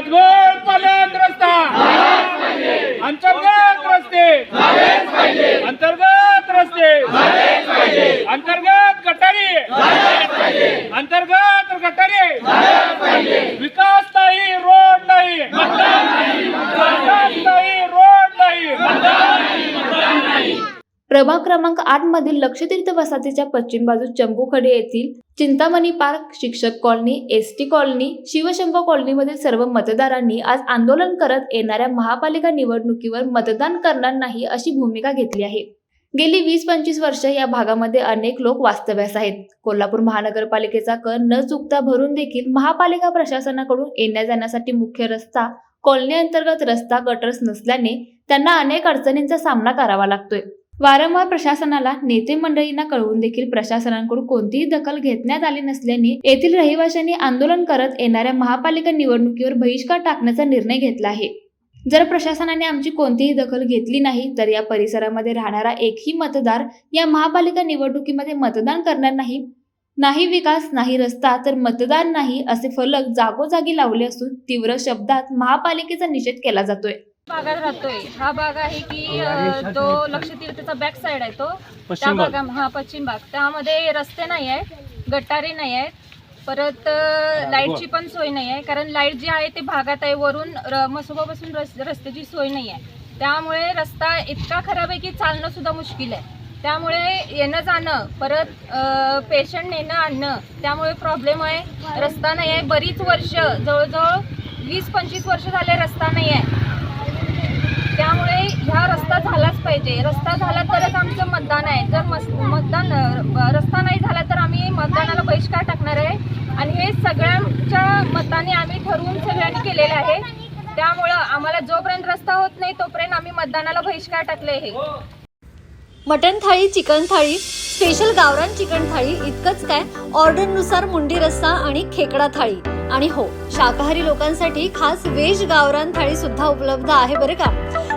राजगड पर्यंत रस्ता अंतर्गत रस्ते. अंतर्गत रस्ते. अंतर्गत गटारी अंतर्गत गटारी विकास नाही रोड नाही विकास नाही रोड नाही प्रभाग क्रमांक आठ मधील लक्षतीर्थ वसाहतीच्या पश्चिम बाजू चंबूखडे येथील चिंतामणी पार्क शिक्षक कॉलनी एस टी कॉलनी शिवशंभ कॉलनीमधील सर्व मतदारांनी आज आंदोलन करत येणाऱ्या महापालिका निवडणुकीवर मतदान करणार नाही अशी भूमिका घेतली आहे. गेली वीस पंचवीस वर्ष या भागामध्ये अनेक लोक वास्तव्यास आहेत. कोल्हापूर महानगरपालिकेचा कर न चुकता भरून देखील महापालिका प्रशासनाकडून येण्या जाण्यासाठी मुख्य रस्ता कॉलनी अंतर्गत रस्ता गटर्स नसल्याने त्यांना अनेक अडचणींचा सामना करावा लागतोय. वारंवार प्रशासनाला नेते मंडळींना कळवून देखील प्रशासनाकडून कोणतीही दखल घेतण्यात आली नसल्याने येथील रहिवाशांनी आंदोलन करत येणाऱ्या महापालिका निवडणुकीवर बहिष्कार टाकण्याचा निर्णय घेतला आहे. जर प्रशासनाने आमची कोणतीही दखल घेतली नाही तर या परिसरामध्ये राहणारा एकही मतदार या महापालिका निवडणुकीमध्ये मतदान करणार नाही. नाही विकास नाही रस्ता तर मतदान नाही असे फलक जागोजागी लावले असून तीव्र शब्दात महापालिकेचा निषेध केला जातोय. भागात राहतोय. हा भाग आहे की अ, तो लक्षतीर्थचा बॅक साइड आहे तो. त्या भागा. हा पश्चिम भाग. त्यामध्ये रस्ते नाही आहेत गटारे नाही आहेत. परत अ, लाईटची पण सोय नाही आहे कारण लाइट जी आहे ते भागात आहे वरून र- मसोबापासून रस रस्त्याची सोय नाही आहे. त्यामुळे रस्ता इतका खराब आहे की चालणं सुद्धा मुश्किल आहे. त्यामुळे येणं जाणं परत पेशंट नेणं आणणं त्यामुळे प्रॉब्लेम आहे. रस्ता नाही आहे. बरीच वर्ष जवळजवळ वीस पंचवीस वर्ष झाले रस्ता नाही आहे. त्यामुळे ह्या रस्ता झालाच पाहिजे. रस्ता झाला तरच आमचं मतदान आहे. जर मस मतदान रस्ता नाही झाला तर आम्ही मतदानाला बहिष्कार टाकणार आहे. आणि हे सगळ्यांच्या मताने आम्ही ठरवून सगळ्यांनी केलेलं आहे. त्यामुळं आम्हाला जोपर्यंत रस्ता होत नाही तोपर्यंत आम्ही मतदानाला बहिष्कार टाकले हे मटन थाळी चिकन थाळी स्पेशल गावरान चिकन थाळी इतकंच काय. ऑर्डरनुसार मुंडी रस्सा आणि खेकडा थाळी. आणि हो शाकाहारी लोकांसाठी खास वेज गावरान थाळी सुद्धा उपलब्ध आहे बरं का?